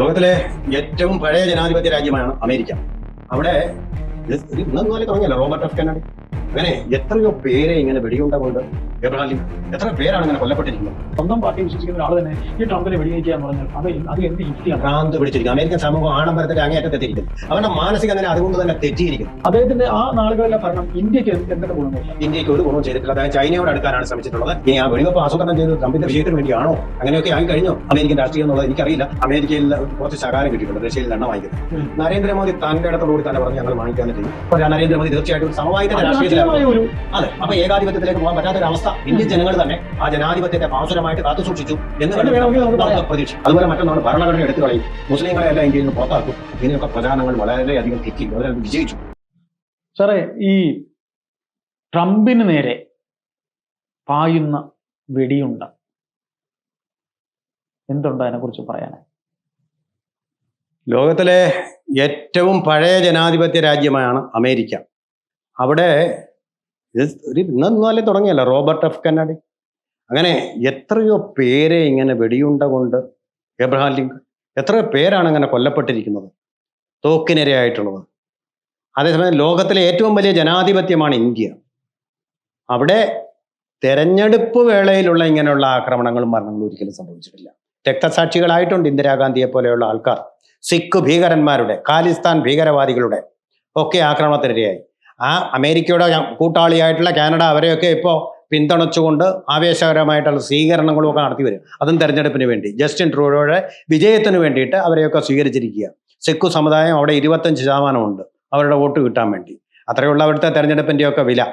ലോകത്തിലെ ഏറ്റവും പഴയ ജനാധിപത്യ രാജ്യമാണ് അമേരിക്ക. അവിടെ ഇത് ഒരു ഇന്നും പോലെ തുടങ്ങിയല്ലോ റോബർട്ട് എഫ് കെനഡി അങ്ങനെ എത്രയോ പേരെ ഇങ്ങനെ വെടിയുണ്ട എബ്രഹാം എത്ര പേരാണ് ഇങ്ങനെ കൊല്ലപ്പെട്ടിരിക്കുന്നത്? സ്വന്തം പാർട്ടി വിശ്വസിക്കുന്ന ആൾ തന്നെ ഈ ട്രംപിനെ വെടിവെക്കുക എന്ന് പറഞ്ഞാൽ അത് അത് എന്ത് യുക്തിയാണ്? ഭ്രാന്ത് പിടിച്ചിരിക്കും. അമേരിക്കൻ സമൂഹം ആഡംബരത്തിന്റെ അങ്ങേറ്റത്തെത്തിയിരിക്കുന്നു അവരുടെ മാനസിക നില അതുകൊണ്ട് തന്നെ തെറ്റിയിരിക്കുന്നു അദ്ദേഹത്തിന്റെ ആ നാളുകളിലെ ഭരണം ഇന്ത്യയ്ക്ക് എന്ത് എന്തൊക്കെ ഗുണമില്ല ഇന്ത്യയ്ക്ക് ഒരു ഗുണവും ചെയ്തിട്ടില്ല. അതായത് ചൈനയോട് അടുക്കാനാണ് ശ്രമിച്ചിട്ടുള്ളത്. ഇനി ആ വെടിവെപ്പ് ആസൂത്രണം ചെയ്തത് ട്രംപിന്റെ വിജയത്തിന് വേണ്ടിയാണോ? അങ്ങനെയൊക്കെ ആയി കഴിഞ്ഞു? അമേരിക്കൻ രാഷ്ട്രീയം എന്നുള്ളത് എനിക്കറിയില്ല. അമേരിക്കയിൽ കുറച്ച് ശകാരം കിട്ടിയിട്ടുണ്ട്. റഷ്യയിൽ എണ്ണ വാങ്ങിക്കുന്നത്. നരേന്ദ്രമോദി തന്റെ ഇടത്തോടുകൂടി തന്നെ പറഞ്ഞ് ഞങ്ങൾ വാങ്ങിക്കാൻ ചെയ്യും നരേന്ദ്രമോദി തീർച്ചയായിട്ടും സമവായത്തിന്റെ രാഷ്ട്രീയത്തിലാണ് അതെ. അപ്പൊ ഏകാധിപത്യത്തിലേക്ക് പോകാൻ പറ്റാത്ത ഒരു അവസ്ഥ ഇന്ത്യൻ ജനങ്ങൾ തന്നെ ആ ജനാധിപത്യത്തെ പാസുരമായിട്ട് കാത്തു സൂക്ഷിച്ചു എന്ന് നമുക്ക് പ്രതീക്ഷ അതുപോലെ മറ്റൊന്നാണ് ഭരണഘടന എടുത്തു കളയും. മുസ്ലിങ്ങളെ എല്ലാം ഇന്ത്യയിൽ നിന്ന് പുറത്താക്കും. ഇങ്ങനെയൊക്കെ പ്രചാരണങ്ങൾ വളരെയധികം തെറ്റി. വളരെ വിജയിച്ചു. സാറേ ഈ ട്രംപിന് നേരെ പായുന്ന വെടിയുണ്ട എന്തുണ്ട് അതിനെ കുറിച്ച് പറയാൻ? ലോകത്തിലെ ഏറ്റവും പഴയ ജനാധിപത്യ രാജ്യമാണ് അമേരിക്ക. അവിടെ ഇത് ഒരു ഇന്നല്ലേ തുടങ്ങിയല്ല? Robert F. കെന്നഡി. അങ്ങനെ എത്രയോ പേരെ ഇങ്ങനെ വെടിയുണ്ട കൊണ്ട് എബ്രഹാം ലിങ്കൺ എത്രയോ പേരാണ് അങ്ങനെ കൊല്ലപ്പെട്ടിരിക്കുന്നത്. തോക്കിനിരയായിട്ടുള്ളത് അതേസമയം ലോകത്തിലെ ഏറ്റവും വലിയ ജനാധിപത്യമാണ് ഇന്ത്യ. അവിടെ തെരഞ്ഞെടുപ്പ് വേളയിലുള്ള ഇങ്ങനെയുള്ള ആക്രമണങ്ങളും മരണങ്ങളും ഒരിക്കലും സംഭവിച്ചിട്ടില്ല. രക്തസാക്ഷികളായിട്ടുണ്ട് ഇന്ദിരാഗാന്ധിയെ പോലെയുള്ള ആൾക്കാർ. സിഖ് ഭീകരന്മാരുടെ ഖാലിസ്ഥാൻ ഭീകരവാദികളുടെ ഒക്കെ ആക്രമണത്തിനിരയായി. ആ അമേരിക്കയുടെ കൂട്ടാളിയായിട്ടുള്ള കാനഡ അവരെയൊക്കെ ഇപ്പോൾ പിന്തുണച്ചുകൊണ്ട് ആവേശകരമായിട്ടുള്ള സ്വീകരണങ്ങളും ഒക്കെ നടത്തി വരും. അതും തെരഞ്ഞെടുപ്പിന് വേണ്ടി. ജസ്റ്റിൻ ട്രൂഡോയുടെ വിജയത്തിന് വേണ്ടിയിട്ട് അവരെയൊക്കെ സ്വീകരിച്ചിരിക്കുക. സിഖു സമുദായം അവിടെ ഇരുപത്തഞ്ച് ശതമാനമുണ്ട് അവരുടെ വോട്ട് കിട്ടാൻ വേണ്ടി. അത്രയുള്ള അവിടുത്തെ തെരഞ്ഞെടുപ്പിന്റെയൊക്കെ വില.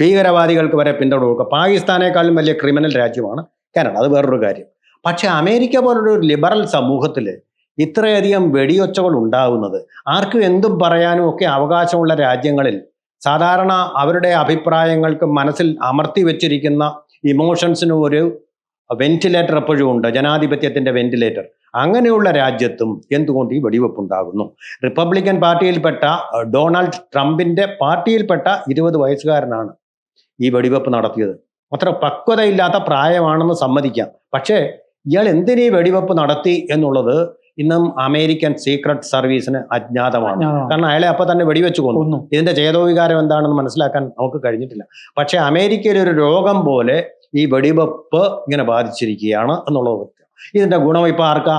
ഭീകരവാദികൾക്ക് വരെ പിന്തുണ കൊടുക്കുക. പാകിസ്ഥാനേക്കാളും വലിയ ക്രിമിനൽ രാജ്യമാണ് കാനഡ. അത് വേറൊരു കാര്യം. പക്ഷേ അമേരിക്ക പോലുള്ള ഒരു ലിബറൽ സമൂഹത്തിൽ ഇത്രയധികം വെടിയൊച്ചകൾ ഉണ്ടാകുന്നത് ആർക്കും എന്തും പറയാനും ഒക്കെ അവകാശമുള്ള രാജ്യങ്ങളിൽ സാധാരണ അവരുടെ അഭിപ്രായങ്ങൾക്ക് മനസ്സിൽ അമർത്തി വെച്ചിരിക്കുന്ന ഇമോഷൻസിനും ഒരു വെന്റിലേറ്റർ എപ്പോഴും ഉണ്ട്. ജനാധിപത്യത്തിന്റെ വെന്റിലേറ്റർ. അങ്ങനെയുള്ള രാജ്യത്തും എന്തുകൊണ്ട് ഈ വെടിവെപ്പ് ഉണ്ടാകുന്നു? റിപ്പബ്ലിക്കൻ പാർട്ടിയിൽപ്പെട്ട ഡൊണാൾഡ് ട്രംപിന്റെ പാർട്ടിയിൽപ്പെട്ട ഇരുപത് വയസ്സുകാരനാണ് ഈ വെടിവെപ്പ് നടത്തിയത്. അത്ര പക്വതയില്ലാത്ത പ്രായമാണെന്ന് സമ്മതിക്കാം. പക്ഷേ ഇയാൾ എന്തിനീ വെടിവെപ്പ് നടത്തി എന്നുള്ളത് ഇന്നും അമേരിക്കൻ സീക്രട്ട് സർവീസിന് അജ്ഞാതമാണ്. കാരണം അയാളെ അപ്പൊ തന്നെ വെടിവെച്ച് കൊന്നു. ഇതിന്റെ ചേതോവികാരം എന്താണെന്ന് മനസ്സിലാക്കാൻ നമുക്ക് കഴിഞ്ഞിട്ടില്ല. പക്ഷെ അമേരിക്കയിൽ ഒരു രോഗം പോലെ ഈ വെടിവെപ്പ് ഇങ്ങനെ ബാധിച്ചിരിക്കുകയാണ് എന്നുള്ളത്. ഇതിന്റെ ഗുണം ഇപ്പൊ ആർക്കാ?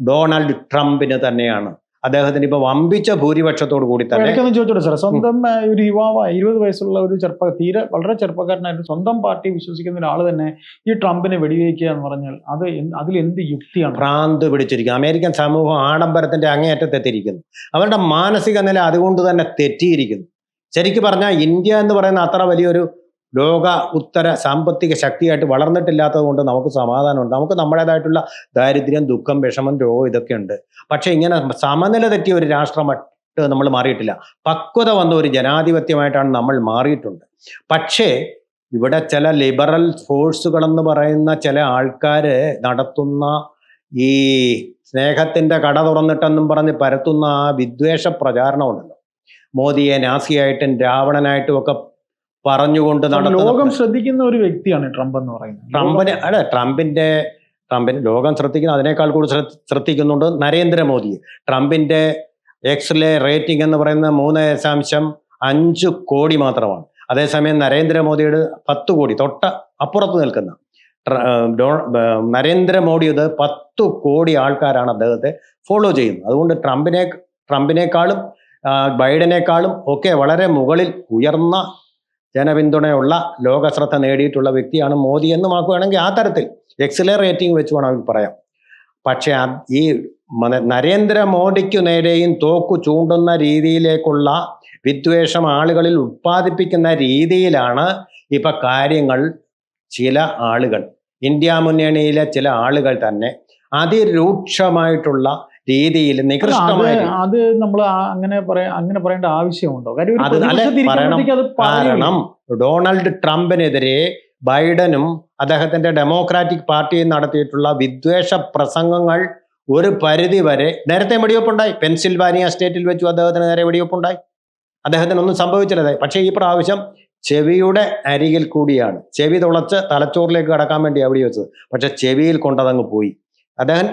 ഡൊണാൾഡ് ട്രംപിന് തന്നെയാണ്. അദ്ദേഹത്തിന് ഇപ്പൊ വമ്പിച്ച ഭൂരിപക്ഷത്തോട് കൂടി തന്നെ ചോദിച്ചോട്ടെ സാർ സ്വന്തം ഒരു യുവാവ് ഇരുപത് വയസ്സുള്ള ഒരു ചെറുപ്പ തീരെ വളരെ ചെറുപ്പക്കാരനായിട്ട് സ്വന്തം പാർട്ടി വിശ്വസിക്കുന്ന ഒരാൾ തന്നെ ഈ ട്രംപിനെ വെടിവെക്കുക എന്ന് പറഞ്ഞാൽ അത് അതിൽ എന്ത് യുക്തിയാണ്? ഭ്രാന്ത് പിടിച്ചിരിക്കുക അമേരിക്കൻ സമൂഹം ആഡംബരത്തിന്റെ അങ്ങേയറ്റത്തെത്തിയിരിക്കുന്നു അവരുടെ മാനസിക നില അതുകൊണ്ട് തന്നെ തെറ്റിയിരിക്കുന്നു. ശരിക്കും പറഞ്ഞാൽ ഇന്ത്യ എന്ന് പറയുന്ന അത്ര വലിയൊരു ലോക ഉത്തര സാമ്പത്തിക ശക്തിയായിട്ട് വളർന്നിട്ടില്ലാത്തത് കൊണ്ട് നമുക്ക് സമാധാനമുണ്ട്. നമുക്ക് നമ്മുടേതായിട്ടുള്ള ദാരിദ്ര്യം ദുഃഖം വിഷമം രോഗം ഇതൊക്കെ ഉണ്ട് പക്ഷെ ഇങ്ങനെ സമനില തെറ്റിയ ഒരു രാഷ്ട്രമായിട്ട് നമ്മൾ മാറിയിട്ടില്ല. പക്വത വന്ന ഒരു ജനാധിപത്യമായിട്ടാണ് നമ്മൾ മാറിയിട്ടുണ്ട്. പക്ഷേ ഇവിടെ ചില ലിബറൽ ഫോഴ്സുകളെന്ന് പറയുന്ന ചില ആൾക്കാർ നടത്തുന്ന ഈ സ്നേഹത്തിന്റെ കട തുറന്നിട്ടെന്നും പറഞ്ഞ് പരത്തുന്ന ആ വിദ്വേഷ പ്രചാരണമുണ്ടല്ലോ. മോദിയെ നാസിയായിട്ടും രാവണനായിട്ടും ഒക്കെ പറഞ്ഞുകൊണ്ട് നടത്തുന്ന ലോകം ശ്രദ്ധിക്കുന്ന ഒരു വ്യക്തിയാണ് ട്രംപ് എന്ന് പറയുന്നത്. ട്രംപിന് അല്ല ട്രംപിന്റെ ട്രംപിന് ലോകം ശ്രദ്ധിക്കുന്ന അതിനേക്കാൾ കൂടുതൽ ശ്രദ്ധ- ശ്രദ്ധിക്കുന്നുണ്ട് നരേന്ദ്രമോദി. ട്രംപിന്റെ എക്സിലെ റേറ്റിംഗ് എന്ന് പറയുന്നത് മൂന്ന് ദശാംശം അഞ്ച് കോടി മാത്രമാണ്. അതേസമയം നരേന്ദ്രമോദിയുടെ പത്ത് കോടി തൊട്ട അപ്പുറത്ത് നിൽക്കുന്ന നരേന്ദ്രമോദിയുടെ നരേന്ദ്രമോദിയത് പത്ത് കോടി ആൾക്കാരാണ് അദ്ദേഹത്തെ ഫോളോ ചെയ്യുന്നത്. അതുകൊണ്ട് ട്രംപിനെ ട്രംപിനേക്കാളും ബൈഡനേക്കാളും ഒക്കെ വളരെ മുകളിൽ ഉയർന്ന ജനപിന്തുണയുള്ള ലോകശ്രദ്ധ നേടിയിട്ടുള്ള വ്യക്തിയാണ് മോദി എന്ന് മാക്കുകയാണെങ്കിൽ ആ തരത്തിൽ എക്സിലെ റേറ്റിംഗ് വെച്ച് വേണമെങ്കിൽ പറയാം. പക്ഷേ ഈ നരേന്ദ്ര നരേന്ദ്രമോദിക്കു നേരെയും തോക്കു ചൂണ്ടുന്ന രീതിയിലേക്കുള്ള വിദ്വേഷം ആളുകളിൽ ഉത്പാദിപ്പിക്കുന്ന രീതിയിലാണ് ഇപ്പൊ കാര്യങ്ങൾ ചില ആളുകൾ. ഇന്ത്യ മുന്നണിയിലെ ചില ആളുകൾ തന്നെ അതിരൂക്ഷമായിട്ടുള്ള രീതിയിൽ നികൃഷ്ടമായി അത് നമ്മൾ അങ്ങനെ പറയാ അങ്ങനെ പറയേണ്ട ആവശ്യമുണ്ടോ? കാരണം ഡൊണാൾഡ് ട്രംപിനെതിരെ ബൈഡനും അദ്ദേഹത്തിന്റെ ഡെമോക്രാറ്റിക് പാർട്ടിയും നടത്തിയിട്ടുള്ള വിദ്വേഷ പ്രസംഗങ്ങൾ ഒരു പരിധി വരെ നേരത്തെ വെടിവെപ്പുണ്ടായി. പെൻസിൽവാനിയ സ്റ്റേറ്റിൽ വെച്ചു അദ്ദേഹത്തിന് നേരെ വെടിവെപ്പുണ്ടായി. അദ്ദേഹത്തിന് ഒന്നും സംഭവിച്ചില്ല. പക്ഷേ ഈ പ്രാവശ്യം ചെവിയുടെ അരികിൽ കൂടിയാണ്. ചെവി തുളച്ച് തലച്ചോറിലേക്ക് കടക്കാൻ വേണ്ടി അവിടെ വെച്ചത് പക്ഷെ ചെവിയിൽ കൊണ്ടതങ്ങ് പോയി. അദ്ദേഹം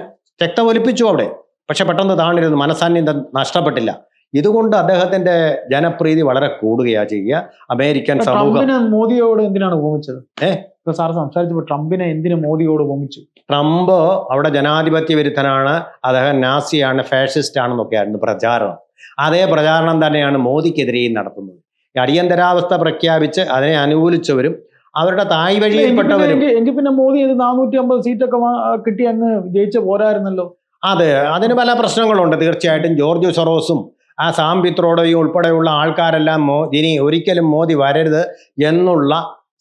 രക്തം ഒലിപ്പിച്ചു അവിടെ. പക്ഷെ പെട്ടെന്ന് താണിരുന്നു മനസാന്നിധ്യം നഷ്ടപ്പെട്ടില്ല. ഇതുകൊണ്ട് അദ്ദേഹത്തിന്റെ ജനപ്രീതി വളരെ കൂടുകയാണ് ചെയ്യുക. അമേരിക്കൻ സമൂഹം മോദിയോട് എന്തിനാണ് ഉപമിച്ചത്? ഏഹ് ഇപ്പൊ സാർ സംസാരിച്ചു ട്രംപിനെ എന്തിനു മോദിയോട് ഉപമിച്ചു? ട്രംപ് അവിടെ ജനാധിപത്യ വിരുദ്ധനാണ്. അദ്ദേഹം നാസിയാണ് ഫാഷിസ്റ്റ് ആണെന്നൊക്കെയായിരുന്നു പ്രചാരണം. അതേ പ്രചാരണം തന്നെയാണ് മോദിക്കെതിരെയും നടത്തുന്നത്. അടിയന്തരാവസ്ഥ പ്രഖ്യാപിച്ച് അതിനെ അനുകൂലിച്ചവരും അവരുടെ തായ് വഴിയിൽപ്പെട്ടവരും എങ്കിൽ പിന്നെ മോദി നാനൂറ്റി അമ്പത് സീറ്റൊക്കെ കിട്ടി അങ്ങ് ജയിച്ച പോരായിരുന്നല്ലോ. അതെ അതിന് പല പ്രശ്നങ്ങളുണ്ട്. തീർച്ചയായിട്ടും ജോർജ് സൊറോസും ആ സാം ഉൾപ്പെടെയുള്ള ആൾക്കാരെല്ലാം മോ ഇനി ഒരിക്കലും മോദി വരരുത് എന്നുള്ള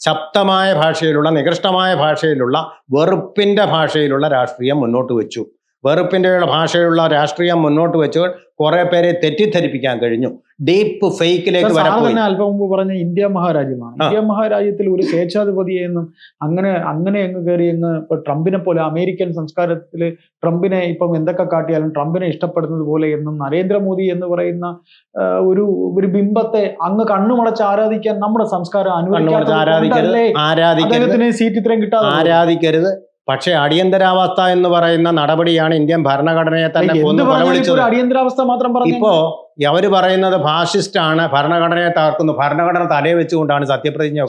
ശക്തമായ ഭാഷയിലുള്ള നികൃഷ്ടമായ ഭാഷയിലുള്ള വെറുപ്പിന്റെ ഭാഷയിലുള്ള രാഷ്ട്രീയം മുന്നോട്ട് വെച്ചു. വെറുപ്പിന്റെ ഭാഷയിലുള്ള രാഷ്ട്രീയം മുന്നോട്ട് വെച്ച് കുറേ പേരെ തെറ്റിദ്ധരിപ്പിക്കാൻ കഴിഞ്ഞു. ഡീപ്പ് ഫേക്കിലേക്ക് തന്നെ അല്പം മുമ്പ് പറഞ്ഞ ഇന്ത്യ മഹാരാജ്യമാണ്. ഇന്ത്യ മഹാരാജ്യത്തിൽ ഒരു സ്വേച്ഛാധിപതിയെന്നും അങ്ങനെ അങ്ങനെ അങ്ങ് കയറി അങ്ങ് ഇപ്പൊ ട്രംപിനെ പോലെ അമേരിക്കൻ സംസ്കാരത്തിൽ ട്രംപിനെ ഇപ്പം എന്തൊക്കെ കാട്ടിയാലും ട്രംപിനെ ഇഷ്ടപ്പെടുന്നത് പോലെ എന്നും നരേന്ദ്രമോദി എന്ന് പറയുന്ന ഒരു ഒരു ബിംബത്തെ അങ്ങ് കണ്ണുമടച്ച് ആരാധിക്കാൻ നമ്മുടെ സംസ്കാരം കണ്ണുമടച്ച് ആരാധിക്കരുത് ആരാധിക്കരുത് സീറ്റ് ഇത്രയും കിട്ടാതെ ആരാധിക്കരുത്. പക്ഷേ അടിയന്തരാവസ്ഥ എന്ന് പറയുന്ന നടപടിയാണ് ഇന്ത്യൻ ഭരണഘടനയെ തന്നെ അടിയന്തരാവസ്ഥ മാത്രം ഇപ്പോ അവർ പറയുന്നത് ഫാഷിസ്റ്റ് ആണ് ഭരണഘടനയെ തകർക്കുന്നു. ഭരണഘടന തലയെ വെച്ചുകൊണ്ടാണ് സത്യപ്രതിജ്ഞ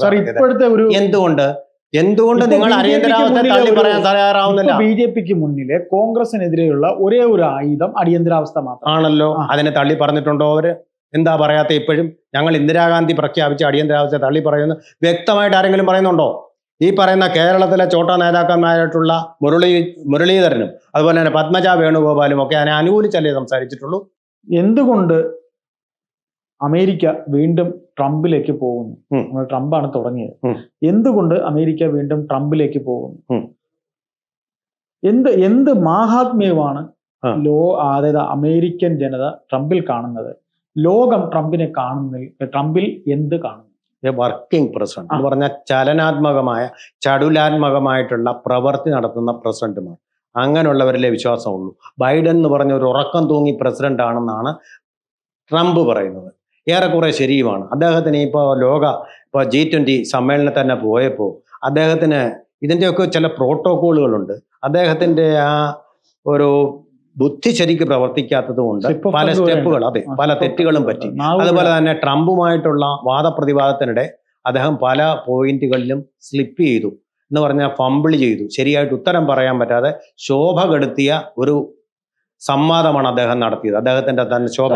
എന്തുകൊണ്ട്? എന്തുകൊണ്ട് നിങ്ങൾ അടിയന്തരാവസ്ഥ തള്ളി പറയാൻ തയ്യാറാവുന്നില്ല? ബി ജെ പിക്ക് മുന്നിലെ കോൺഗ്രസിനെതിരെയുള്ള ഒരേ ഒരു ആയുധം അടിയന്തരാവസ്ഥ മാത്രം. ആണല്ലോ. അതിനെ തള്ളി പറഞ്ഞിട്ടുണ്ടോ അവർ? എന്താ പറയാത്ത ഇപ്പോഴും? ഞങ്ങൾ ഇന്ദിരാഗാന്ധി പ്രഖ്യാപിച്ച അടിയന്തരാവസ്ഥ തള്ളി പറയുന്നു. വ്യക്തമായിട്ട് ആരെങ്കിലും പറയുന്നുണ്ടോ? ഈ പറയുന്ന കേരളത്തിലെ ചോട്ട നേതാക്കന്മാരായിട്ടുള്ള മുരളി മുരളീധരനും അതുപോലെ തന്നെ പത്മജ വേണുഗോപാലും ഒക്കെ അതിനെ അനുകൂലിച്ചല്ലേ സംസാരിച്ചിട്ടുള്ളൂ? എന്തുകൊണ്ട് അമേരിക്ക വീണ്ടും ട്രംപിലേക്ക് പോകുന്നു. നമ്മൾ ട്രംപാണ് തുടങ്ങിയത്. എന്തുകൊണ്ട് അമേരിക്ക വീണ്ടും ട്രംപിലേക്ക് പോകുന്നു? എന്ത് എന്ത് മാഹാത്മ്യമാണ് ലോ അതായത് അമേരിക്കൻ ജനത ട്രംപിൽ കാണുന്നത്? ലോകം ട്രംപിനെ കാണുന്നില്ല ട്രംപിൽ എന്ത് കാണുന്നു? വർക്കിംഗ് പ്രസിഡന്റ് എന്ന് പറഞ്ഞാൽ ചലനാത്മകമായ ചടുലാത്മകമായിട്ടുള്ള പ്രവൃത്തി നടത്തുന്ന പ്രസിഡന്റുമാർ. അങ്ങനെയുള്ളവരിലെ വിശ്വാസമുള്ളൂ. ബൈഡൻ എന്ന് പറഞ്ഞ ഒരു ഉറക്കം തൂങ്ങി പ്രസിഡന്റ് ആണെന്നാണ് ട്രംപ് പറയുന്നത്. ഏറെക്കുറെ ശരിയുമാണ്. അദ്ദേഹത്തിന് ഇപ്പോൾ ലോക ഇപ്പോൾ ജി ട്വന്റി സമ്മേളനത്തിൽ തന്നെ പോയപ്പോൾ അദ്ദേഹത്തിന് ഇതിന്റെയൊക്കെ ചില പ്രോട്ടോക്കോളുകളുണ്ട്. അദ്ദേഹത്തിന്റെ ആ ഒരു ബുദ്ധി ശരിക്ക് പ്രവർത്തിക്കാത്തത് കൊണ്ട് പല സ്റ്റെപ്പുകൾ അതെ. പല തെറ്റുകളും പറ്റി. അതുപോലെ തന്നെ ട്രംപുമായിട്ടുള്ള വാദപ്രതിവാദത്തിനിടെ അദ്ദേഹം പല പോയിന്റുകളിലും സ്ലിപ്പ് ചെയ്തു. എന്ന് പറഞ്ഞാൽ ഫംബിൾ ചെയ്തു. ശരിയായിട്ട് ഉത്തരം പറയാൻ പറ്റാതെ ശോഭ കെടുത്തിയ ഒരു സംവാദമാണ് അദ്ദേഹം നടത്തിയത്. അദ്ദേഹത്തിന്റെ തന്നെ ശോഭ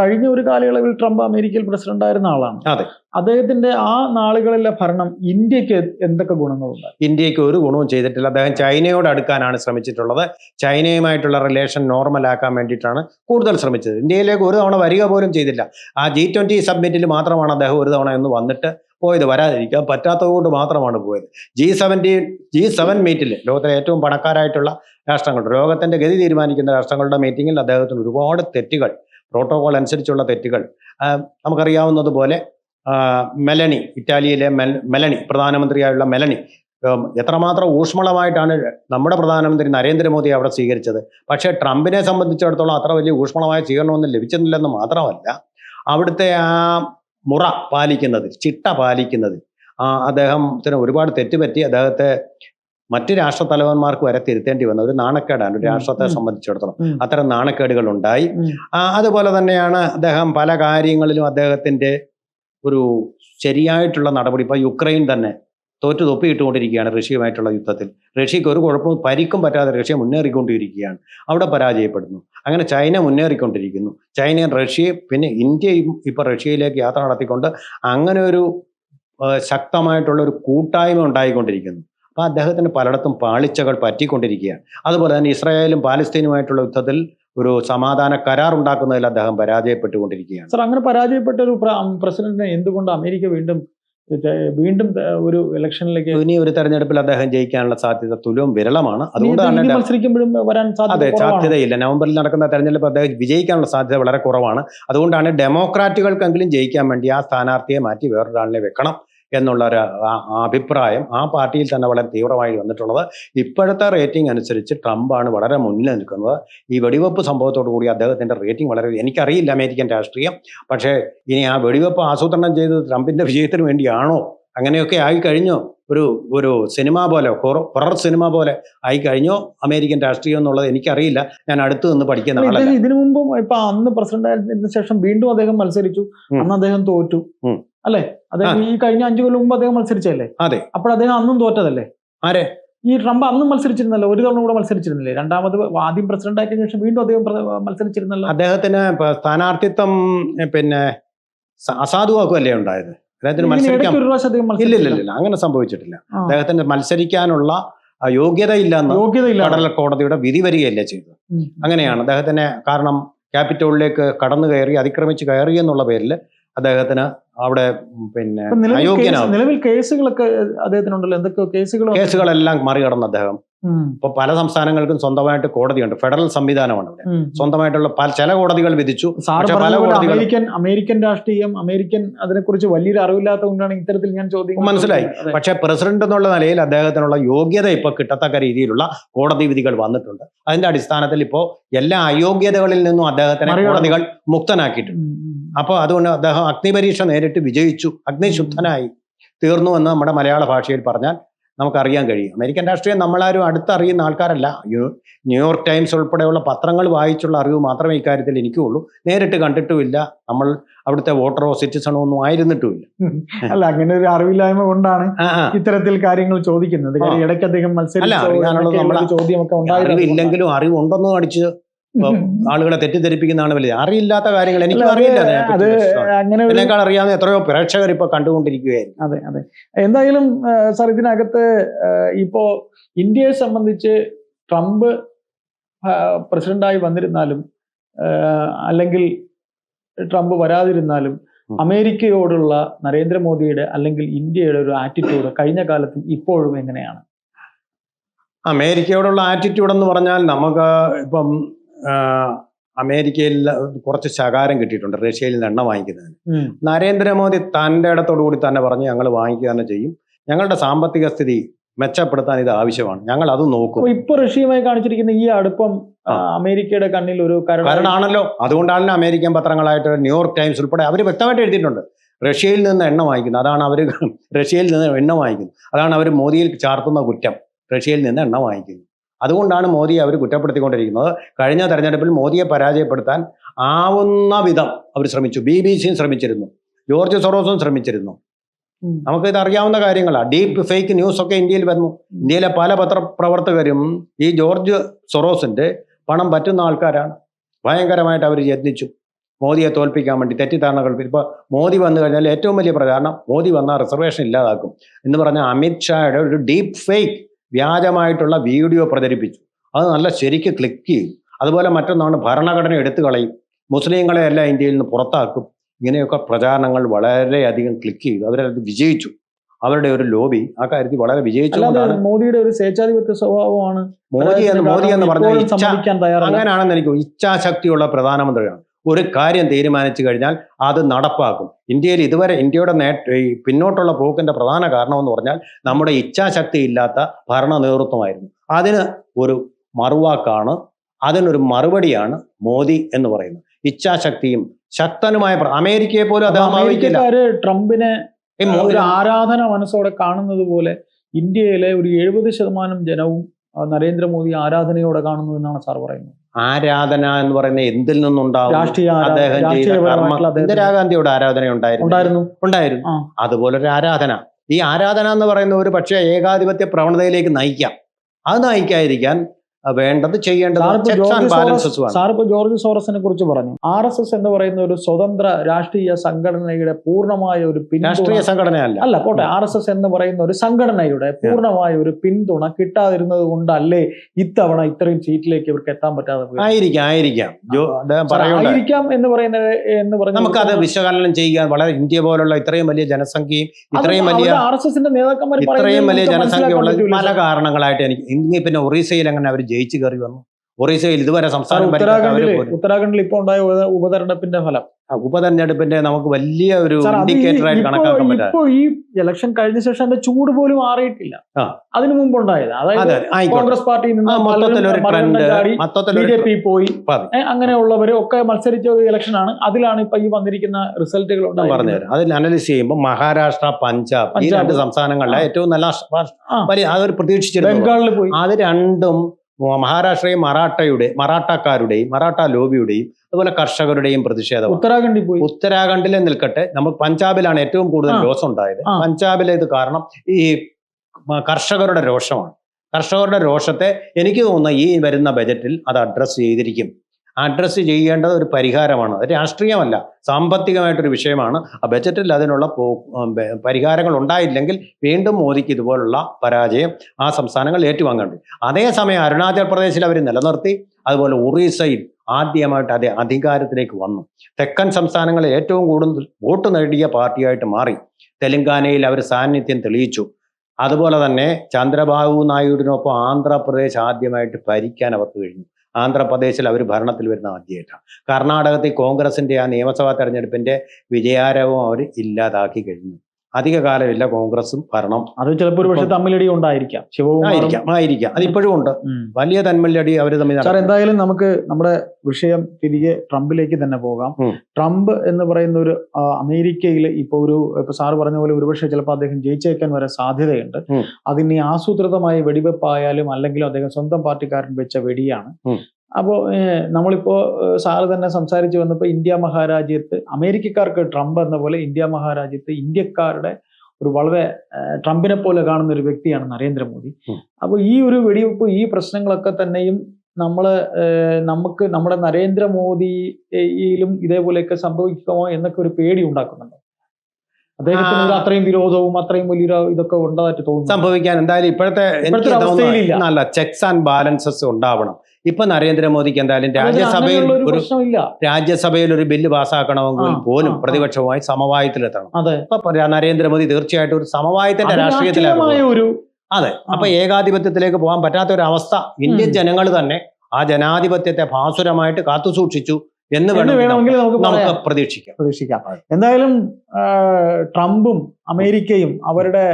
കഴിഞ്ഞ ഒരു കാലയളവിൽ ട്രംപ് അമേരിക്കയിൽ പ്രസിഡന്റ് ആയിരുന്ന ആളാണ്. അതെ. അദ്ദേഹത്തിന്റെ ആ നാളുകളിലെ ഭരണം ഇന്ത്യയ്ക്ക് എന്തൊക്കെ ഗുണങ്ങളുണ്ട്? ഇന്ത്യയ്ക്ക് ഒരു ഗുണവും ചെയ്തിട്ടില്ല. അദ്ദേഹം ചൈനയോട് അടുക്കാനാണ് ശ്രമിച്ചിട്ടുള്ളത്. ചൈനയുമായിട്ടുള്ള റിലേഷൻ നോർമൽ ആക്കാൻ വേണ്ടിയിട്ടാണ് കൂടുതൽ ശ്രമിച്ചത്. ഇന്ത്യയിലേക്ക് ഒരു തവണ വരിക പോലും ചെയ്തില്ല. ആ ജി ട്വന്റി സബ്മിറ്റിൽ മാത്രമാണ് അദ്ദേഹം ഒരു തവണ എന്ന് വന്നിട്ട് പോയത് വരാതിരിക്കാൻ പറ്റാത്തത് കൊണ്ട് മാത്രമാണ് പോയത്. ജി സെവന്റീൻ ജി സെവൻ മീറ്റിൽ ലോകത്തിലെ ഏറ്റവും പണക്കാരായിട്ടുള്ള രാഷ്ട്രങ്ങൾ ലോകത്തിന്റെ ഗതി തീരുമാനിക്കുന്ന രാഷ്ട്രങ്ങളുടെ മീറ്റിങ്ങിൽ അദ്ദേഹത്തിന് ഒരുപാട് തെറ്റുകൾ പ്രോട്ടോകോൾ അനുസരിച്ചുള്ള തെറ്റുകൾ. നമുക്കറിയാവുന്നതുപോലെ മെലണി ഇറ്റാലിയിലെ മെൽ മെലനി പ്രധാനമന്ത്രിയായുള്ള മെലണി എത്രമാത്രം ഊഷ്മളമായിട്ടാണ് നമ്മുടെ പ്രധാനമന്ത്രി നരേന്ദ്രമോദി അവിടെ സ്വീകരിച്ചത്. പക്ഷേ ട്രംപിനെ സംബന്ധിച്ചിടത്തോളം അത്ര വലിയ ഊഷ്മളമായ സ്വീകരണമൊന്നും ലഭിച്ചിട്ടില്ലെന്ന് മാത്രമല്ല അവിടുത്തെ ആ മുറ പാലിക്കുന്നതിൽ ചിട്ട പാലിക്കുന്നതിൽ ആ അദ്ദേഹത്തിന് ഒരുപാട് തെറ്റുപറ്റി അദ്ദേഹത്തെ മറ്റ് രാഷ്ട്രത്തലവന്മാർക്ക് വരെ തിരുത്തേണ്ടി വന്ന. ഒരു നാണക്കേടാണ്. ഒരു രാഷ്ട്രത്തെ സംബന്ധിച്ചിടത്തോളം. അത്തരം നാണക്കേടുകൾ ഉണ്ടായി അതുപോലെ തന്നെയാണ് അദ്ദേഹം പല കാര്യങ്ങളിലും അദ്ദേഹത്തിന്റെ ഒരു ശരിയായിട്ടുള്ള നടപടി. ഇപ്പൊ യുക്രൈൻ തന്നെ തോറ്റു തൊപ്പിയിട്ടുകൊണ്ടിരിക്കുകയാണ് റഷ്യയുമായിട്ടുള്ള യുദ്ധത്തിൽ. റഷ്യക്ക് ഒരു കുഴപ്പവും പരിക്കും പറ്റാതെ റഷ്യ മുന്നേറിക്കൊണ്ടിരിക്കുകയാണ്. അവിടെ പരാജയപ്പെടുന്നു. അങ്ങനെ ചൈന മുന്നേറിക്കൊണ്ടിരിക്കുന്നു. ചൈനയും റഷ്യയും പിന്നെ ഇന്ത്യയും ഇപ്പോൾ റഷ്യയിലേക്ക് യാത്ര നടത്തിക്കൊണ്ട് അങ്ങനെ ഒരു ശക്തമായിട്ടുള്ള ഒരു കൂട്ടായ്മ ഉണ്ടായിക്കൊണ്ടിരിക്കുന്നു. അപ്പോൾ അദ്ദേഹത്തിന് പലയിടത്തും പാളിച്ചകൾ പറ്റിക്കൊണ്ടിരിക്കുകയാണ്. അതുപോലെ തന്നെ ഇസ്രായേലും പാലസ്തീനുമായിട്ടുള്ള യുദ്ധത്തിൽ ഒരു സമാധാന കരാർ ഉണ്ടാക്കുന്നതിൽ അദ്ദേഹം പരാജയപ്പെട്ടുകൊണ്ടിരിക്കുകയാണ്. സർ അങ്ങനെ പരാജയപ്പെട്ട ഒരു പ്രസിഡന്റിനെ എന്തുകൊണ്ട് അമേരിക്ക വീണ്ടും വീണ്ടും ഒരു ഇലക്ഷനിലേക്ക് ഇനി ഒരു തെരഞ്ഞെടുപ്പിൽ അദ്ദേഹം ജയിക്കാനുള്ള സാധ്യത തുലവും വിരളമാണ്. അതുകൊണ്ടാണ് മത്സരിക്കുമ്പോഴും വരാൻ അതെ. സാധ്യതയില്ല. നവംബറിൽ നടക്കുന്ന തെരഞ്ഞെടുപ്പ് അദ്ദേഹം വിജയിക്കാനുള്ള സാധ്യത വളരെ കുറവാണ്. അതുകൊണ്ടാണ് ഡെമോക്രാറ്റുകൾക്കെങ്കിലും ജയിക്കാൻ വേണ്ടി ആ സ്ഥാനാർത്ഥിയെ മാറ്റി വേറൊരാളിനെ വെക്കണം. എന്നുള്ള ഒരു അഭിപ്രായം ആ പാർട്ടിയിൽ തന്നെ വളരെ തീവ്രമായി വന്നിട്ടുള്ളത്. ഇപ്പോഴത്തെ റേറ്റിംഗ് അനുസരിച്ച് ട്രംപാണ് വളരെ മുന്നിൽ നിൽക്കുന്നത്. ഈ വെടിവെപ്പ് സംഭവത്തോടു കൂടി അദ്ദേഹത്തിന്റെ റേറ്റിംഗ് വളരെ എനിക്കറിയില്ല അമേരിക്കൻ രാഷ്ട്രീയം. പക്ഷേ ഇനി ആ വെടിവെപ്പ് ആസൂത്രണം ചെയ്തത് ട്രംപിന്റെ വിജയത്തിന് വേണ്ടിയാണോ? അങ്ങനെയൊക്കെ ആയി കഴിഞ്ഞോ. ഒരു ഒരു സിനിമ പോലെ ഹൊറർ സിനിമ പോലെ ആയി കഴിഞ്ഞോ അമേരിക്കൻ രാഷ്ട്രീയം എന്നുള്ളത് എനിക്കറിയില്ല. ഞാൻ അടുത്ത് നിന്ന് പഠിക്കുന്ന ആളല്ല. ഇതിനു മുമ്പും ഇപ്പൊ അന്ന് പ്രസിഡന്റ് ആയതിനു ശേഷം വീണ്ടും അദ്ദേഹം മത്സരിച്ചു. അന്ന് അദ്ദേഹം തോറ്റു. അല്ലെ? അദ്ദേഹം ഈ കഴിഞ്ഞ അഞ്ചു കൊല്ലം മുമ്പ് അദ്ദേഹം മത്സരിച്ചല്ലേ അതെ. അപ്പോൾ അദ്ദേഹം അന്നും തോറ്റതല്ലേ? ആരെ? ഈ ട്രംപ് അന്നും മത്സരിച്ചിരുന്നല്ലോ ഒരു തവണ കൂടെ മത്സരിച്ചിരുന്നില്ലേ? രണ്ടാമത് ആദ്യം പ്രസിഡന്റ് ആക്കിയ ശേഷം വീണ്ടും അദ്ദേഹം മത്സരിച്ചിരുന്നല്ലോ. അദ്ദേഹത്തിന് സ്ഥാനാർത്ഥിത്വം പിന്നെ അസാധുവാക്കുകയല്ലേ ഉണ്ടായത്? അദ്ദേഹത്തിന് മത്സരിക്കാൻ ഇല്ല ഇല്ല ഇല്ല അങ്ങനെ സംഭവിച്ചിട്ടില്ല. അദ്ദേഹത്തിന് മത്സരിക്കാനുള്ള യോഗ്യതയില്ലെന്ന് യോഗ്യതയില്ല ഫെഡറൽ കോടതിയുടെ വിധി വരികയല്ല ചെയ്തത്. അങ്ങനെയാണ് അദ്ദേഹത്തിന് കാരണം ക്യാപിറ്റോളിലേക്ക് കടന്നു കയറി അതിക്രമിച്ച് കയറി എന്നുള്ള പേരിൽ അദ്ദേഹത്തിന് അവിടെ പിന്നെ നിലവിൽ കേസുകളൊക്കെ അദ്ദേഹത്തിനുണ്ടല്ലോ? എന്തൊക്കെയോ കേസുകൾ കേസുകളെല്ലാം മറികടന്ന് അദ്ദേഹം. ഇപ്പൊ പല സംസ്ഥാനങ്ങൾക്കും സ്വന്തമായിട്ട് കോടതിയുണ്ട്. ഫെഡറൽ സംവിധാനമാണ് ഇവിടെ സ്വന്തമായിട്ടുള്ള പല ചില കോടതികൾ വിധിച്ചു. പല അമേരിക്കൻ അമേരിക്കൻ രാഷ്ട്രീയം അമേരിക്കൻ അതിനെക്കുറിച്ച് വലിയൊരു അറിവില്ലാത്ത കൊണ്ടാണ് ഇത്തരത്തിൽ ഞാൻ ചോദ്യം മനസ്സിലായി. പക്ഷെ പ്രസിഡന്റ് എന്നുള്ള നിലയിൽ അദ്ദേഹത്തിനുള്ള യോഗ്യത ഇപ്പൊ കിട്ടത്തക്ക രീതിയിലുള്ള കോടതി വിധികൾ വന്നിട്ടുണ്ട്. അതിന്റെ അടിസ്ഥാനത്തിൽ ഇപ്പോ എല്ലാ അയോഗ്യതകളിൽ നിന്നും അദ്ദേഹത്തിനെ. കോടതികൾ മുക്തനാക്കിയിട്ടുണ്ട്. അപ്പോൾ അതുകൊണ്ട് അദ്ദേഹം അഗ്നിപരീക്ഷ നേരിട്ട് വിജയിച്ചു. അഗ്നിശുദ്ധനായി തീർന്നു എന്ന് നമ്മുടെ മലയാള ഭാഷയിൽ പറഞ്ഞാൽ നമുക്കറിയാൻ കഴിയും. അമേരിക്കൻ രാഷ്ട്രീയം നമ്മളാരും അടുത്തറിയുന്ന ആൾക്കാരല്ല. ന്യൂയോർക്ക് ടൈംസ് ഉൾപ്പെടെയുള്ള പത്രങ്ങൾ വായിച്ചുള്ള അറിവ് മാത്രമേ ഇക്കാര്യത്തിൽ എനിക്കുള്ളൂ. നേരിട്ട് കണ്ടിട്ടുമില്ല. നമ്മൾ അവിടുത്തെ വോട്ടറോ സിറ്റിസണോ ഒന്നും ആയിരുന്നിട്ടുമില്ല. അല്ല അങ്ങനെ ഒരു അറിവില്ലായ്മ കൊണ്ടാണ്. ഇത്തരത്തിൽ കാര്യങ്ങൾ ചോദിക്കുന്നത്. ഇടയ്ക്ക് അദ്ദേഹം മത്സരം അറിവില്ലെങ്കിലും അറിവുണ്ടെന്ന് അടിച്ച് ആളുകളെ തെറ്റിദ്ധരിപ്പിക്കുന്നതാണ് വലിയ അറിയില്ലാത്ത കാര്യങ്ങൾ എനിക്ക് അറിയില്ല അത് അങ്ങനെ അറിയാവുന്ന എത്രയോ പ്രേക്ഷകർ ഇപ്പൊ കണ്ടുകൊണ്ടിരിക്കുകയായിരുന്നു. അതെ അതെ. എന്തായാലും സർ ഇതിനകത്ത് ഇപ്പോ ഇന്ത്യയെ സംബന്ധിച്ച് ട്രംപ് പ്രസിഡന്റായി വന്നിരുന്നാലും അല്ലെങ്കിൽ ട്രംപ് വരാതിരുന്നാലും. അമേരിക്കയോടുള്ള നരേന്ദ്രമോദിയുടെ അല്ലെങ്കിൽ ഇന്ത്യയുടെ ഒരു ആറ്റിറ്റ്യൂഡ് കഴിഞ്ഞ കാലത്തും ഇപ്പോഴും എങ്ങനെയാണ്? അമേരിക്കയോടുള്ള ആറ്റിറ്റ്യൂഡ് എന്ന് പറഞ്ഞാൽ നമുക്ക് ഇപ്പം അമേരിക്കയിൽ കുറച്ച് ശകാരം കിട്ടിയിട്ടുണ്ട്. റഷ്യയിൽ നിന്ന് എണ്ണ വാങ്ങിക്കുന്നതിന്. നരേന്ദ്രമോദി തന്റെ ഇടത്തോടു കൂടി തന്നെ പറഞ്ഞ് ഞങ്ങൾ വാങ്ങിക്കുക തന്നെ ചെയ്യും. ഞങ്ങളുടെ സാമ്പത്തിക സ്ഥിതി മെച്ചപ്പെടുത്താൻ ഇത് ആവശ്യമാണ്. ഞങ്ങൾ അത് നോക്കും. ഇപ്പൊ റഷ്യയുമായി കാണിച്ചിരിക്കുന്ന ഈ അടുപ്പം അമേരിക്കയുടെ കണ്ണിൽ ഒരു കാരണമാണല്ലോ അതുകൊണ്ടാണ് അമേരിക്കൻ പത്രങ്ങളായിട്ട് ന്യൂയോർക്ക് ടൈംസ് ഉൾപ്പെടെ അവർ വ്യക്തമായിട്ട് എഴുതിയിട്ടുണ്ട്. റഷ്യയിൽ നിന്ന് എണ്ണ വാങ്ങിക്കുന്നത് അതാണ് അവർ റഷ്യയിൽ നിന്ന് എണ്ണ വാങ്ങിക്കുന്നത് അതാണ് അവർ മോദിയിൽ ചാർത്തുന്ന കുറ്റം. റഷ്യയിൽ നിന്ന് എണ്ണ വാങ്ങിക്കുന്നു. അതുകൊണ്ടാണ് മോദിയെ അവർ കുറ്റപ്പെടുത്തിക്കൊണ്ടിരിക്കുന്നത്. കഴിഞ്ഞ തെരഞ്ഞെടുപ്പിൽ മോദിയെ പരാജയപ്പെടുത്താൻ ആവുന്ന വിധം അവർ ശ്രമിച്ചു. ബി ബി സിയും ശ്രമിച്ചിരുന്നു. ജോർജ് സൊറോസും ശ്രമിച്ചിരുന്നു. നമുക്ക് ഇത് അറിയാവുന്ന കാര്യങ്ങളാണ് ഡീപ്പ് ഫേക്ക് ന്യൂസ് ഒക്കെ ഇന്ത്യയിൽ വന്നു. ഇന്ത്യയിലെ പല പത്രപ്രവർത്തകരും ഈ ജോർജ് സൊറോസിന്റെ പണം പറ്റുന്ന ആൾക്കാരാണ്. ഭയങ്കരമായിട്ട് അവർ യത്നിച്ചു. മോദിയെ തോൽപ്പിക്കാൻ വേണ്ടി തെറ്റിദ്ധാരണകൾ ഇപ്പൊ മോദി വന്നു കഴിഞ്ഞാൽ ഏറ്റവും വലിയ പ്രചാരണം മോദി വന്നാൽ റിസർവേഷൻ ഇല്ലാതാക്കും എന്ന് പറഞ്ഞ അമിത്ഷായുടെ ഒരു ഡീപ്പ് ഫേക്ക് വ്യാജമായിട്ടുള്ള വീഡിയോ പ്രചരിപ്പിച്ചു. അത് നല്ല ശരിക്ക് ക്ലിക്ക് ചെയ്യും. അതുപോലെ മറ്റൊന്നാണ് ഭരണഘടന എടുത്തു കളയും. മുസ്ലിങ്ങളെ എല്ലാം ഇന്ത്യയിൽ നിന്ന് പുറത്താക്കും. ഇങ്ങനെയൊക്കെ പ്രചാരണങ്ങൾ വളരെയധികം ക്ലിക്ക് ചെയ്തു. അവരെ വിജയിച്ചു. അവരുടെ ഒരു ലോബി ആ കാര്യത്തിൽ വളരെ വിജയിച്ചു വിജയിച്ചുകൊണ്ടാണ് മോദിയുടെ ഒരു സ്വേച്ഛാധിപത്യ സ്വഭാവമാണ് മോദി എന്ന് മോദി എന്ന് പറഞ്ഞാൽ അങ്ങനെയാണെന്ന് എനിക്ക് ഇച്ഛാശക്തിയുള്ള പ്രധാനമന്ത്രിയാണ്. ഒരു കാര്യം തീരുമാനിച്ചു കഴിഞ്ഞാൽ അത് നടപ്പാക്കും. ഇന്ത്യയിൽ ഇതുവരെ ഇന്ത്യയുടെ നേട്ട ഈ പിന്നോട്ടുള്ള പോക്കിന്റെ പ്രധാന കാരണമെന്ന് പറഞ്ഞാൽ നമ്മുടെ ഇച്ഛാശക്തി ഇല്ലാത്ത ഭരണ നേതൃത്വമായിരുന്നു അതിന് ഒരു മറുവാക്കാണ് അതിനൊരു മറുപടിയാണ് മോദി എന്ന് പറയുന്നത്. ഇച്ഛാശക്തിയും ശക്തനുമായ അമേരിക്കയെ പോലും അദ്ദേഹം ട്രംപിനെ ഒരു ആരാധന മനസ്സോടെ കാണുന്നത് പോലെ ഇന്ത്യയിലെ ഒരു എഴുപത് ശതമാനം ജനവും നരേന്ദ്രമോദി ആരാധനയോടെ കാണുന്നു എന്നാണ് സാർ പറയുന്നത്. ആരാധന എന്ന് പറയുന്ന എന്തിൽ നിന്നുണ്ടാവും? അദ്ദേഹം ചെയ്ത കർമ്മം ഇന്ദിരാഗാന്ധിയുടെ ആരാധന ഉണ്ടായിരുന്നു. ഉണ്ടായിരുന്നു. ആ. അതുപോലൊരു ആരാധന. ഈ ആരാധന എന്ന് പറയുന്ന ഒരു പക്ഷേ ഏകാധിപത്യ പ്രവണതയിലേക്ക് നയിക്കാം. അത് നയിക്കാതിരിക്കാൻ വേണ്ടത് ചെയ്യേണ്ടത് സാറിപ്പോ ജോർജ് സോറസിനെ കുറിച്ച് പറഞ്ഞു. ആർ എസ് എസ് എന്ന് പറയുന്ന ഒരു സ്വതന്ത്ര രാഷ്ട്രീയ സംഘടനയുടെ പൂർണമായ ഒരു രാഷ്ട്രീയ സംഘടനയല്ല. അല്ല പോട്ടെ. ആർ എസ് എസ് എന്ന് പറയുന്ന ഒരു സംഘടനയുടെ പൂർണമായ ഒരു പിന്തുണ കിട്ടാതിരുന്നത് കൊണ്ടല്ലേ ഇത്തവണ ഇത്രയും സീറ്റിലേക്ക് ഇവർക്ക് എത്താൻ പറ്റാതെ ആയിരിക്കാം ആയിരിക്കാം. ആയിരിക്കാം എന്ന് പറയുന്നത് എന്ന് പറഞ്ഞ നമുക്കത് വിശകലനം ചെയ്യുക. വളരെ ഇന്ത്യ പോലുള്ള ഇത്രയും വലിയ ജനസംഖ്യയും ഇത്രയും വലിയ ആർ എസ് എസിന്റെ നേതാക്കന്മാർ ഇത്രയും വലിയ ജനസംഖ്യ പല കാരണങ്ങളായിട്ട് എനിക്ക് ഇന്ന് പിന്നെ ഒറീസയിൽ അങ്ങനെ അവർ ജയിച്ചു കയറി വന്നു. ഒറീസയിൽ ഇതുവരെ സംസ്ഥാനം ഉത്തരാഖണ്ഡിൽ ഉത്തരാഖണ്ഡിൽ ഇപ്പോൾ ഉണ്ടായ ഉപതെരഞ്ഞെടുപ്പിന്റെ ഫലം? ഉപതെരഞ്ഞെടുപ്പിന്റെ നമുക്ക് വലിയ ഒരു ഇൻഡിക്കേറ്റർ ആയിട്ട് കണക്കാക്കാൻ പറ്റാ ഇപ്പോ ഈ ഇലക്ഷൻ കഴിഞ്ഞ ശേഷം അതിന്റെ ചൂട് പോലും മാറിയിട്ടില്ല. അതിനു മുമ്പ് ഉണ്ടായത് അതായത് Congress party B J P പോയി. അങ്ങനെയുള്ളവര് ഒക്കെ മത്സരിച്ച ഒരു ഇലക്ഷനാണ്. അതിലാണ് ഇപ്പൊ ഈ വന്നിരിക്കുന്ന റിസൾട്ടുകൾ പറഞ്ഞുതരാം. അതിൽ അനലൈസ് ചെയ്യുമ്പോൾ മഹാരാഷ്ട്ര പഞ്ചാബ് ഈ രണ്ട് സംസ്ഥാനങ്ങളിലെ ഏറ്റവും നല്ല അതൊരു പ്രതീക്ഷിച്ചിരുന്നു ബംഗാളിൽ പോയി. അത് രണ്ടും മഹാരാഷ്ട്രയും മറാഠയുടെ മറാഠക്കാരുടെയും മറാഠ ലോബിയുടെയും അതുപോലെ കർഷകരുടെയും പ്രതിഷേധം. ഉത്തരാഖണ്ഡിൽ പോയി. ഉത്തരാഖണ്ഡിലെ നിൽക്കട്ടെ. നമ്മൾ പഞ്ചാബിലാണ് ഏറ്റവും കൂടുതൽ രോഷം ഉണ്ടായത്. പഞ്ചാബിലെ ഇത് കാരണം ഈ കർഷകരുടെ രോഷമാണ്. കർഷകരുടെ രോഷത്തെ എനിക്ക് തോന്നുന്ന ഈ വരുന്ന ബജറ്റിൽ അത് അഡ്രസ്സ് ചെയ്തിരിക്കും. അഡ്രസ്സ് ചെയ്യേണ്ടത് ഒരു പരിഹാരമാണ്. അത് രാഷ്ട്രീയമല്ല സാമ്പത്തികമായിട്ടൊരു വിഷയമാണ്. ആ ബജറ്റിൽ അതിനുള്ള പരിഹാരങ്ങൾ ഉണ്ടായില്ലെങ്കിൽ വീണ്ടും മോദിക്ക് ഇതുപോലുള്ള പരാജയം ആ സംസ്ഥാനങ്ങൾ ഏറ്റുവാങ്ങേണ്ടി അതേസമയം അരുണാചൽ പ്രദേശിൽ അവർ നിലനിർത്തി അതുപോലെ ഒറീസയിൽ ആദ്യമായിട്ട് അതേ അധികാരത്തിലേക്ക് വന്നു. തെക്കൻ സംസ്ഥാനങ്ങളിൽ ഏറ്റവും കൂടുതൽ വോട്ട് നേടിയ പാർട്ടിയായിട്ട് മാറി. തെലങ്കാനയിൽ അവർ സാന്നിധ്യം തെളിയിച്ചു. അതുപോലെ തന്നെ ചന്ദ്രബാബു നായിഡുവിനൊപ്പം ആന്ധ്രാപ്രദേശ് ആദ്യമായിട്ട് ഭരിക്കാൻ അവർക്ക് കഴിഞ്ഞു. ആന്ധ്രാപ്രദേശിൽ അവർ ഭരണത്തിൽ വരുന്ന ആദ്യമായിട്ടാണ്. കർണാടകത്തിൽ കോൺഗ്രസിന്റെ ആ നിയമസഭാ തെരഞ്ഞെടുപ്പിന്റെ വിജയാരവം അവർ ഇല്ലാതാക്കി കഴിഞ്ഞു. അധിക കാലമില്ല കോൺഗ്രസും ഭരണം. അത് ചിലപ്പോൾ ഒരു പക്ഷേ തമ്മിലടി ഉണ്ടായിരിക്കാം. ശിവവും ആയിരിക്കാം ആയിരിക്കാം. അതിപ്പോഴും ഉണ്ട്. വലിയ തന്മല്ലടി അവർ തമ്മിൽ സാർ എന്തായാലും നമുക്ക് നമ്മുടെ വിഷയം തിരികെ ട്രംപിലേക്ക് തന്നെ പോകാം. ട്രംപ് എന്ന് പറയുന്ന ഒരു അമേരിക്കയിൽ ഇപ്പൊ ഒരു ഇപ്പൊ സാറ് പറഞ്ഞ പോലെ ഒരുപക്ഷെ ചിലപ്പോൾ അദ്ദേഹം ജയിച്ചേക്കാൻ വരെ സാധ്യതയുണ്ട്. അതിന് ആസൂത്രിതമായ വെടിവെപ്പായാലും അല്ലെങ്കിലും അദ്ദേഹം സ്വന്തം പാർട്ടിക്കാരൻ വെച്ച വെടിയാണ്. അപ്പോൾ നമ്മളിപ്പോൾ സാറ് തന്നെ സംസാരിച്ചു വന്നപ്പോൾ ഇന്ത്യ മഹാരാജ്യത്ത് അമേരിക്കക്കാർക്ക് ട്രംപ് എന്ന പോലെ ഇന്ത്യ മഹാരാജ്യത്ത് ഇന്ത്യക്കാരുടെ ഒരു വളരെ ട്രംപിനെ പോലെ കാണുന്ന ഒരു വ്യക്തിയാണ് നരേന്ദ്രമോദി. അപ്പോൾ ഈ ഒരു വെടിവെപ്പ് ഈ പ്രശ്നങ്ങളൊക്കെ തന്നെയും നമ്മൾ നമുക്ക് നമ്മുടെ നരേന്ദ്രമോദിയിലും ഇതേപോലെയൊക്കെ സംഭവിക്കുമോ എന്നൊക്കെ ഒരു പേടി ഉണ്ടാക്കുന്നുണ്ട്. അദ്ദേഹത്തിന്. അത്രയും വിരോധവും അത്രയും വലിയൊരു ഇതൊക്കെ ഉണ്ടായിട്ട് തോന്നുന്നു. സംഭവിക്കാൻ എന്തായാലും ഇപ്പോഴത്തെ നല്ല ചെക്സ് ആൻഡ് ബാലൻസസ് ഉണ്ടാവണം. ഇപ്പൊ നരേന്ദ്രമോദിക്ക് എന്തായാലും രാജ്യസഭയിൽ ഒരു രാജ്യസഭയിൽ ഒരു ബില്ല് പാസ്സാക്കണമെങ്കിൽ പോലും. പ്രതിപക്ഷവുമായി സമവായത്തിലെത്തണം. അതെ. അപ്പൊ നരേന്ദ്രമോദി തീർച്ചയായിട്ടും ഒരു സമവായത്തിന്റെ രാഷ്ട്രീയത്തിലാണ് ഒരു അതെ. അപ്പൊ ഏകാധിപത്യത്തിലേക്ക് പോകാൻ പറ്റാത്ത ഒരു അവസ്ഥ ഇന്ത്യൻ ജനങ്ങൾ തന്നെ ആ ജനാധിപത്യത്തെ ഭാസുരമായിട്ട് കാത്തുസൂക്ഷിച്ചു എന്ന് എന്ന് വേണമെങ്കിൽ നമുക്ക് പ്രതീക്ഷിക്കാം. പ്രതീക്ഷിക്കാം. എന്തായാലും ട്രംപും അമേരിക്കയും അവരുടെ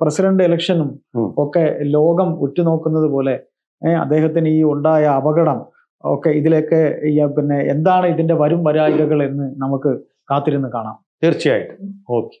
പ്രസിഡന്റ് ഇലക്ഷനും ഒക്കെ ലോകം ഉറ്റുനോക്കുന്നത് പോലെ അദ്ദേഹത്തിന് ഈ ഉണ്ടായ അപകടം ഒക്കെ ഇതിലൊക്കെ പിന്നെ എന്താണ് ഇതിന്റെ വരും വരായികകൾ എന്ന് നമുക്ക് കാത്തിരുന്ന് കാണാം. തീർച്ചയായിട്ടും. ഓക്കെ.